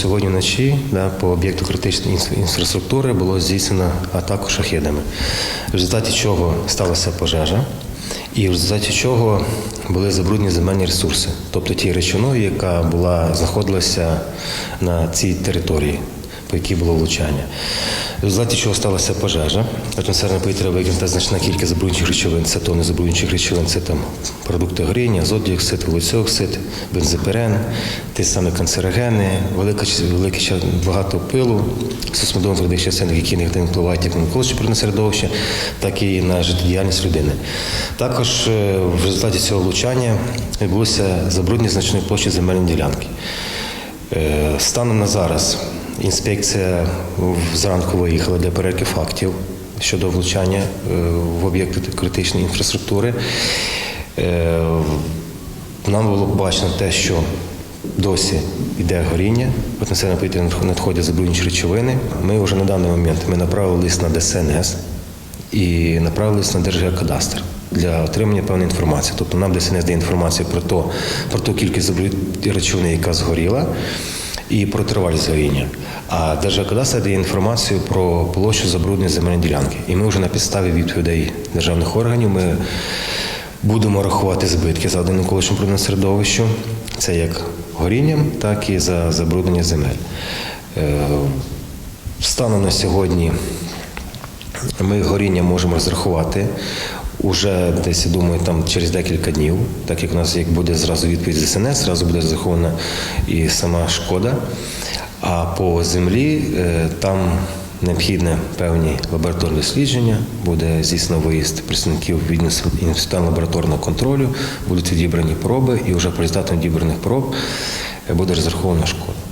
Сьогодні вночі да, по об'єкту критичної інфра- інфраструктури було здійснено атаку шахедами, в результаті чого сталася пожежа, і в результаті чого були забруднені земельні ресурси, тобто ті речовини, яка була знаходилася на цій території, по якій було влучання. В результаті чого сталася пожежа. Атмосферне повітря викинута значна кількість забруднюючих речовин, це тони забруднюючих речовин, це там продукти горіння, азот діоксид, вуглецю оксид, бензопирен, ті самі канцерогени, велика ч- багато пилу, сосмодон твердих частин, які негативно впливають як на навколишнє природне середовище, так і на життєдіяльність людини. Також е, в результаті цього влучання відбулося забруднення значної площі земельної ділянки. Е, Станом на зараз інспекція зранку виїхала для перевірки фактів щодо влучання е, в об'єкти критичної інфраструктури. Е, Нам було бачено те, що досі йде горіння, атмосферне повітря надходять забруднюючі речовини. Ми вже на даний момент ми лист на ДСНС і направили лист на Держгеокадастр для отримання певної інформації. Тобто нам ДСНС дає інформацію про, то, про ту кількість речовини, яка згоріла, і про тривалість горіння. А Держгеокадастр дає інформацію про площу забруднення земельної ділянки. І ми вже на підставі відповідей державних органів ми будемо рахувати збитки завдані колишньому природному середовищу. Це як горінням, так і за забруднення земель. Е, Станом на сьогодні ми горіння можемо розрахувати уже десь, я думаю, там через декілька днів, так як у нас як буде зразу відповідь з зразу буде розрахована і сама шкода. А по землі е, там необхідне певні лабораторні дослідження, буде здійснено виїзд представників інституту лабораторного контролю, будуть відібрані проби, і вже по результатам відібраних проб е, буде розрахована шкода.